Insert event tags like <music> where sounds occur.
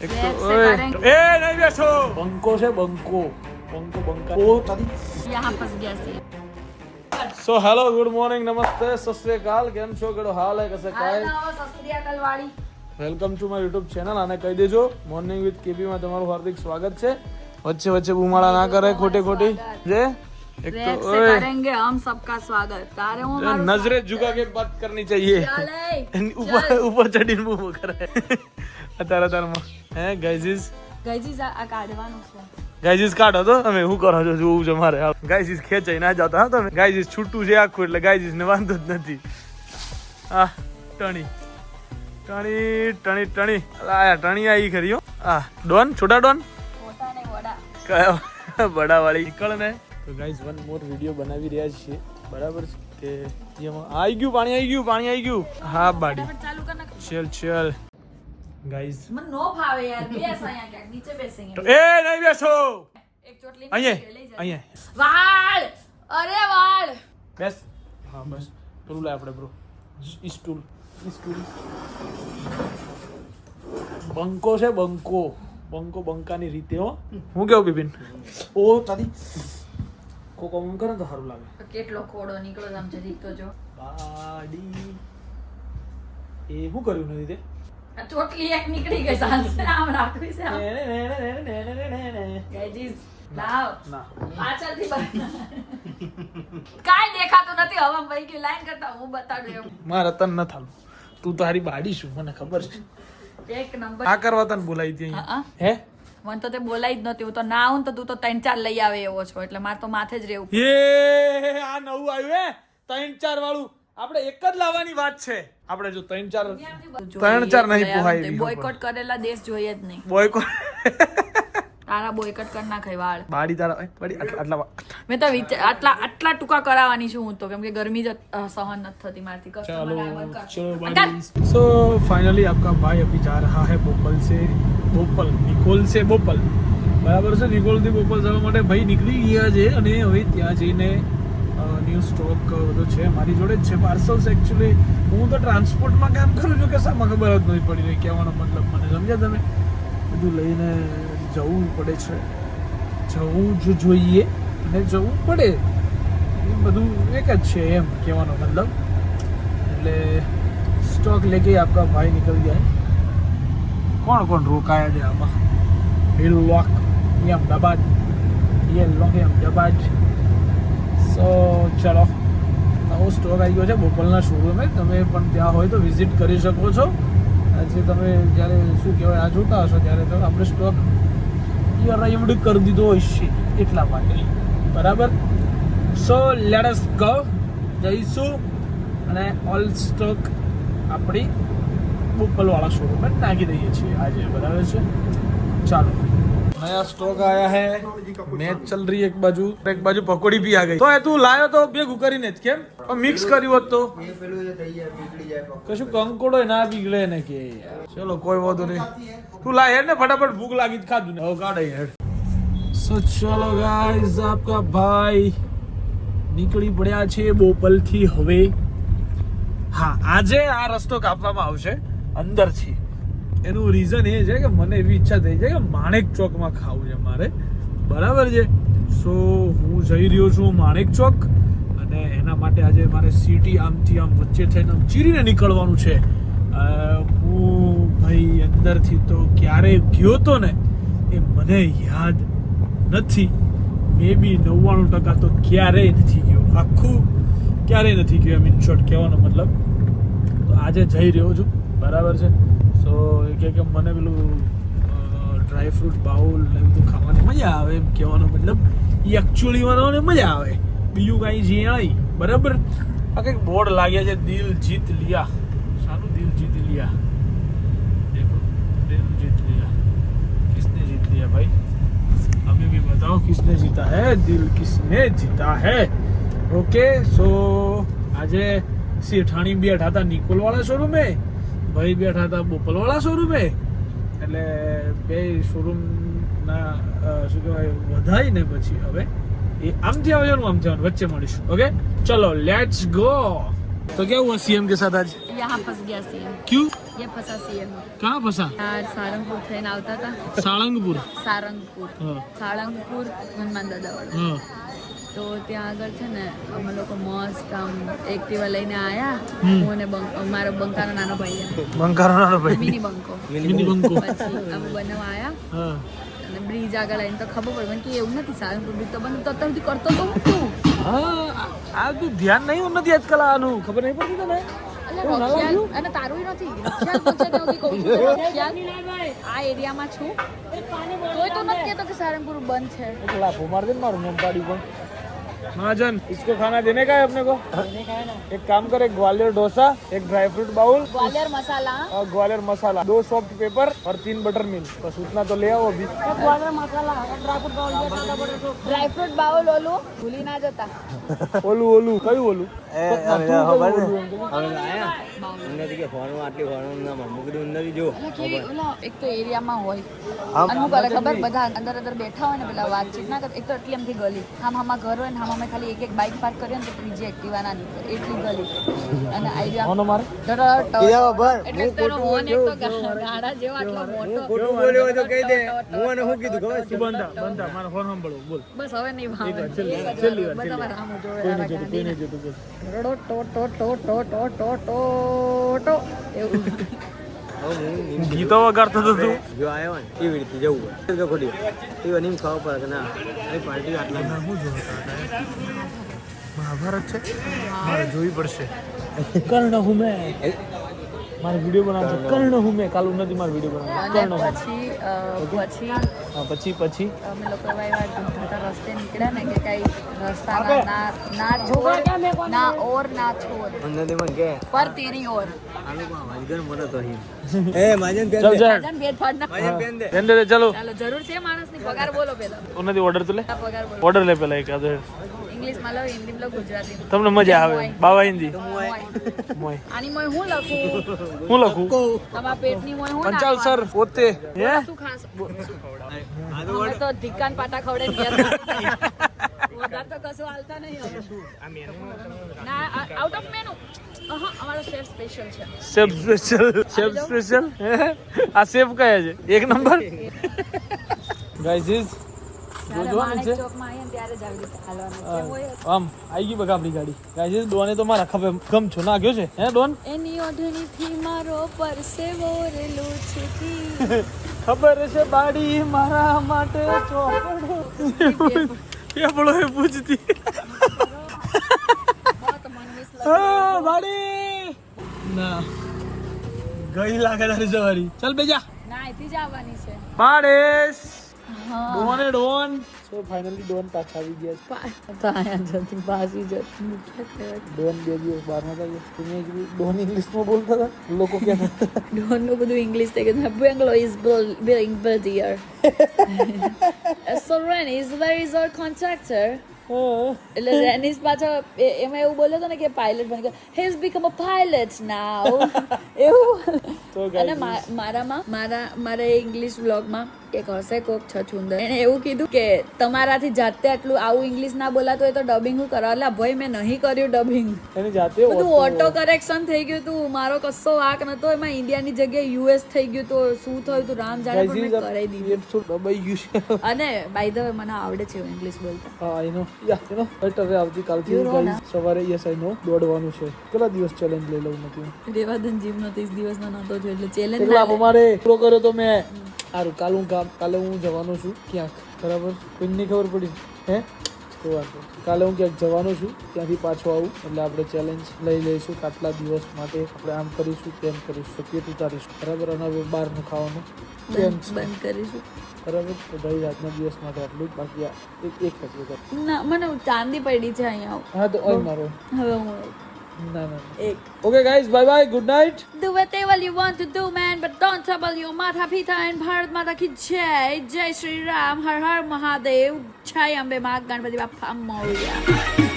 એક Yes, તો se ઓય karen- એ નહીં બેસો બંકો છે બંકો બંકો બંકા ઓ તારી यहाँ फंस गया सी સો હેલો ગુડ મોર્નિંગ નમસ્તે સત શ્રી અકાલ કેમ છો કેડો હાલ હે કસે કાય વાળી welcome to my YouTube channel અને કહી દેજો મોર્નિંગ વિથ કેપી માં તમારું હાર્દિક સ્વાગત છે વચ્ચે વચ્ચે બુમાળા ના કરે ખોટી ખોટી જે એક તો रेप से ઓય करेंगे हम सबका स्वागत तारे હું મારું नजरे झुका के बात करनी चाहिए ચાલે એની ઉપર ઉપર ચડીને બૂમો કરે અત્યારે અત્યારમાં હે ગાઈઝીસ ગઈજી આ કાઢવાનું છે. ગાઈઝીસ કાઢો તો. તમે શું કરો છો? જોવું છે મારે ગાઈઝીસ ખેંચાઈ ના જતા તમે. ગાઈઝીસ છૂટું છે આખું એટલે ગાઈઝીસ ને વાંધો જ નથી. આ ટણી. ટણી ટણી ટણી. આ ટણી આવી ખરી આ ડોન? છોટા ડોન? કયો? બડા વાળી નીકળ ને. તો ગાઈઝ વન મોર વીડિયો બનાવી રહ્યા છીએ. બરાબર છે? કે જેમાં આવી ગયું પાણી આવી ગયું પાણી આવી ગયું. હા બાડી. ચાલુ ચલ. ગાઈઝ મને નો ભાવે યાર. બેસ અહીંયા ક્યાંક. નીચે બેસેંગે એ નહીં બેસો. એક ચોટલી અહીંયા. લઈ અહીંયા. વાળ! અરે વાળ! બેસ. હા બસ. પેલું લાય આપણે બ્રો સ્ટૂલ સ્ટૂલ બંકો છે બંકો. બંકો બંકાની રીતે હો. હું કેવું બિપિન? ઓ તારી. કોકો મમ કરે ને તો સારું લાગે. કેટલો ખોડો નીકળો આમ જરીક તો જો. બાડી. એ શું કર્યું નથી તે ચોટલી એક નીકળી ગઈ સાંજે આમ રાખવી છે તું ખબર છે. એક નંબર. આ કરવા તને બોલાવી હતી હે મને તો તે બોલાઈ જ નહોતી. હું તો તો તું તો ત્રણ ચાર લઈ આવે એવો છો. એટલે મારે તો માથે જ રહેવું. આ નવું આવ્યું હે. ત્રણ ચાર વાળું. આપડે એક જ લાવવાની વાત છે. આપણે જો ત્રણ ચાર ત્રણ ચાર નહીં પુહાય બોયકોટ કરેલા દેશ જોઈએ જ નહીં. બોયકોટ ટૂંકા કરાવવાની છું હું તો કેમ કે ગરમી જ સહન નથી થતી મારથી. ચલો સો ફાઇનલી આપકા ભાઈ અભી જા હે બોપલ સે. બોપલ નિકોલ સે બોપલ. બરાબર છે નિકોલથી બોપલ જવા માટે ભાઈ નીકળી ગયા છે અને હવે ત્યાં જઈને ન્યૂ સ્ટોક બધો છે. મારી જોડે જ છે પાર્સલ્સ એકચ્યુઅલી હું તો ટ્રાન્સપોર્ટમાં કામ કરું છું કે શામાં ખબર જ નહીં પડી રહી કહેવાનો મતલબ મને. સમજ્યા તમે? બધું લઈને જવું પડે છે. જવું જ જોઈએ અને જવું પડે. એ બધું એક જ છે એમ કહેવાનો મતલબ. એટલે સ્ટોક લેકે આપકા ભાઈ નીકળી જાય કોણ કોણ રોકાયા છે આમાં? હિલ લોક એ અમદાબાદ હિલ વોક એ અમદાબાદ સો ચલો. નવો સ્ટોક આવી ગયો છે બોપલના શોરૂમે તમે પણ ત્યાં હોય તો વિઝિટ કરી શકો છો. આજે તમે જ્યારે શું કહેવાય, આ જોતા હશો ત્યારે તો આપણે સ્ટોક અરાઇવડ કરી દીધો હશે એટલા માટે. બરાબર? સો લેડસ ગો જઈશું. અને ઓલ સ્ટોક આપણી બોપલવાળા શોરૂમે નાખી દઈએ છીએ. આજે બરાબર છે? ચાલો. નયા સ્ટોક આયા હે મેચ ચલ રહી એક બાજુ એક બાજુ પકોડી ભી આ ગઈ તો એ તું લાયો તો ભેગું કરીને જ કેમ મિક્સ કર્યું હોત તો કશું કંકોડો ના બીગડે ને કે ચલો કોઈ વાંધો નહીં તું લાય હેડ ને ફટાફટ ભૂખ લાગી ખાધું ને હવે કાઢે હેડ સો ચલો ગાઈઝ આપકા ભાઈ નીકળી પડ્યા છે બોપલથી હવે. હા, આજે આ રસ્તો કાપવામાં આવશે. અંદરથી એનું રીઝન એ છે કે મને એવી ઈચ્છા થઈ છે કે માણેક ચોકમાં ખાવું છે મારે. બરાબર છે? સો હું જઈ રહ્યો છું માણેક ચોક અને એના માટે આજે મારે સિટી આમથી આમ વચ્ચે થઈને આમ ચીરીને નીકળવાનું છે. હું ભાઈ અંદરથી તો ક્યારે ગયો તો ને એ મને યાદ નથી. મે બી નવ્વાણું ટકા તો ક્યારેય નથી ગયો. આખું ક્યારેય નથી ગયો. એમ ઇન શોર્ટ કહેવાનો મતલબ. તો આજે જઈ રહ્યો છું. બરાબર છે? સો એ કહે કે મને પેલું ડ્રાય ફ્રૂટ બાઉલ ને બધું ખાવાની મજા આવે એમ કહેવાનો મતલબ એ એકચ્યુઅલીમાં મને મજા આવે બીજું કાંઈ જે નહીં બરાબર આ કંઈક બોર્ડ લાગ્યા છે દિલ જીત લિયા શાનું દિલ જીત લિયા દેખો દિલ જીત લિયા કિસને જીત લિયા ભાઈ हमें भी बताओ किसने जीता है दिल किसने जीता है ओके सो આજે શેઠાણી બેઠા હતા નિકોલ વાળા શોરૂમે ભાઈ બેઠા હતા બોપલ વાળા શોરૂમે એટલે બે શોરૂમ ના અ, શું કહેવાય વધાઈ ને પછી હવે એ આમથી આવવાનું આમથી આવવાનું વચ્ચે મળીશું ઓકે ચલો લેટ્સ ગો तो क्या हुआ सीएम के साथ आज यहाँ फंस गया सी क्यों ये फंसा सीएम कहाँ फंसा यार सारंगपुर ट्रेन આવતા હતા साळंगपुर સારંગપુર हाँ સાળંગપુર હનુમાન દાદાવાળું हाँ તો ત્યાં આગળ છે ને અમે લોકો મસ્ત આમ એક્ટિવા લઈને આયા. હું અને મારો બંકાનો નાનો ભાઈ બંકાનો નાનો ભાઈ. મિની બંકો. મિની બંકો. અમે બંને આયા. અને બ્રિજ આગળ આવીને તો ખબર પડે. મને કે એવું નથી સારું બ્રિજ તો બંધ તો અત્યારથી કરતો તો હું તું આ તું ધ્યાન નહીં નથી આજકાલ આનું. ખબર નહીં પડતી તને? નથી. આ એરિયામાં છું. તો નથી કહેતો સારંગપુર બંધ છે. મારું महाजन इसको खाना देने का है अपने को एक काम कर एक ग्वालियर डोसा एक dry fruit bowl Gwalior masala और ग्वालियर मसाला दो सॉफ्ट पेपर और तीन बटर मिल्क बस उतना तो ले आओ अभी ડ્રાય ફ્રૂટ બાઉલ ઓલું ભૂલી ના જતા ઓલું ઓલું કયું ઓલું એટલે કેવી ઓલા એક તો એરિયામાં હોય અને હું કરે ખબર બધા અંદર અંદર બેઠા હોય ને પેલા વાતચીત ના કરે એક તો એટલી એમથી ગલી આમ આમાં ઘર હોય ને આમ અમે ખાલી એક એક બાઇક પાર્ક કરીએ ને તો ત્રીજી એક્ટિવા ના નીકળે એટલી ગલી. અને આઈડિયા એટલે તેનો મોન એક તો ગાડા જેવો આટલો મોટો. તું બંધા બંધા મારો ફોન સાંભળો બોલ. બસ હવે નહીં ભાવે. છેલ્લી વાર, છેલ્લી વાર. બધા મારા આમ જોવે, કોઈને જોતું બોલ. રડો ટો ટો ટો ટો ટો ટો ટો ટો એવું. ગીતો વગાડતો તો તું. જો આવ્યો ને એવી રીતે જવું હોય. ખોટી એ નહીં ખાવા પડે કે ના? એ પાર્ટી આટલા મહાભારત છે? મારે જોવી પડશે. કર્ણ હું મેં. મારે વીડિયો બનાવવાનો છે. કર્ણ હું મેં કાલું નથી મારે વીડિયો બનાવવાનો કર્ણ પછી પછી? પછી પછી. અમે લોકો વાયવાર ધંધાતા રસ્તે નીકળ્યા ને કે કઈ રસ્તાના ના ના છોડ ના ઓર ના છોડ નદી મન કે? પર તેરી ઓર. ઓર્ડર તો <laughs> લે પગાર બોલો પેલા. ઓર્ડર લે. પેલા એક ઇંગ્લિશમાં લઉં હિન્દી લઉં ગુજરાતી તમને મજા આવે બાવા હિન્દી? મોય. આની મોય હું લખું? હું લખું? તમારા પેટની મોય હું પંચાલ સર પોતે. હે? શું ખાસ? અમે તો ધીકાન પાટા ખવડે વધારે તો કશું હાલતા નહીં હવે. ના આઉટ ઓફ મેનુ અમારો સ્પેશિયલ છે. સ્પેશિયલ આ સેફ કયા છે? એક નંબર ગાઈઝ ઇઝ આમ આવી ગઈ આપણી ગાડી. ડોને તો મારા ખભે ગમ છો. ના ગયો છે? હે ડોન <laughs> એની ઓઢણીથી મારો પરસેવો રેલું છે <laughs> ખબર છે બાડી મારા માટે ચોપડો? પેપડો એ પૂછતી. <laughs> બાડી! ના. ગઈ લાગે તારી સવારી. ચાલ બેજા. ના એથી જવાની છે. પાડેશ હા ડોન એ ડોન સો ફાઇનલી ડોન પાછા આવી ગયા છે. તો આયા જતી પાછી જતી. ડોન બે દિવસ બહાર નતા ગયા તમે ડોન ઇંગ્લિશમાં બોલતા હતા? લોકો કે <laughs> ડોનનું બધું ઇંગ્લિશ થઈ ગયું. Bungalow is billing Ren is where is our contractor? હા. એટલે રેનિસ પાછા એ- એમાં એવું બોલ્યો હતો ને કે પાયલટ બની ગયો. He is become a pilot now એવું અને મારામાં મારા મારા ઇંગ્લિશ વ્લોગમાં એક હશે કોક છછુંદર એણે એવું કીધું કે તમારાથી જાતે આટલું આવું ઇંગ્લિશ ના બોલાતું હોય તો ડબિંગ હું કરવા. એટલે ભાઈ મેં નહીં કર્યું ડબિંગ એની જાતે બધું ઓટો કરેક્શન થઈ ગયું તું. મારો કશો વાક નતો. એમાં ઇન્ડિયાની જગ્યાએ યુએસ થઈ ગયું તો. શું થયું તું? રામ જાણે પણ કરાવી દીધું. ગયું અને બાય ધ વે મને આવડે છે ઇંગ્લિશ બોલતા. હા આઈ નો યા યુ નો બેટર હવે આવતીકાલથી You સવારે યસ આઈ નો દોડવાનું છે. કેટલા દિવસ ચેલેન્જ લઈ લઉં નથી દેવાદન જીમનો ત્રીસ દિવસનો નતો થયો એટલે ચેલેન્જ કેટલા અમારે? પૂરો કર્યો તો મેં. સારું કાલ હું કામ કાલે હું જવાનો છું ક્યાંક બરાબર? કોઈને ખબર પડી? હે? કોઈ વાંધો કાલે હું ક્યાંક જવાનો છું ત્યાંથી પાછો આવું એટલે આપણે ચેલેન્જ લઈ લઈશું કે આટલા દિવસ માટે. આપણે આમ કરીશું તેમ કરીશું. પેટ ઉતારીશું. બરાબર? અને હવે બહારનું ખાવાનું. બંધ કરીશું. બરાબર? તો ભાઈ આજના દિવસ માટે આટલું બાકી એક એક જ ના મને ચાંદી પડી છે અહીંયા. હા તો ઓય મારો. હવે હું okay guys bye bye good night Do whatever you want to do, man, but don't trouble your Mata Pita and Bharat Mata Ki Jai. Jai Shri Ram, Har Har Mahadev, Jai Ambe Maa Ganpati Bappa Moria.